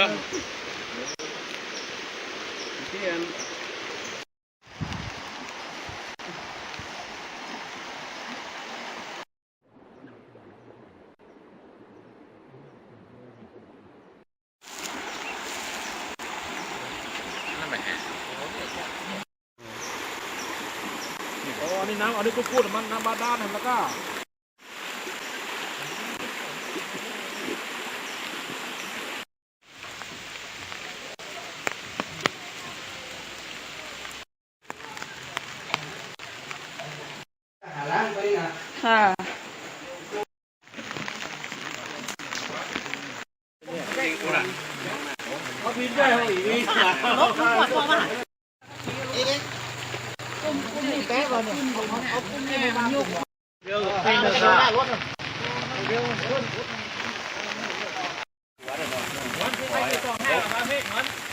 ยังก็ที่อันนี่น้ำอันนี้ก็พูดมันน้ำบาดาลแล้วก็ ค่ะเขาพิมพ์ได้เขาอีกนี่ลบทุกคนพอมากุ้มกุ้มนี่แป๊ะก่อนเนี่ยเขากุ้มนี่มันยุกเดี๋ยวไปเลยค่ะรถเดี๋ยวรถวันที่ไปกองห้ามาเพ่งมัน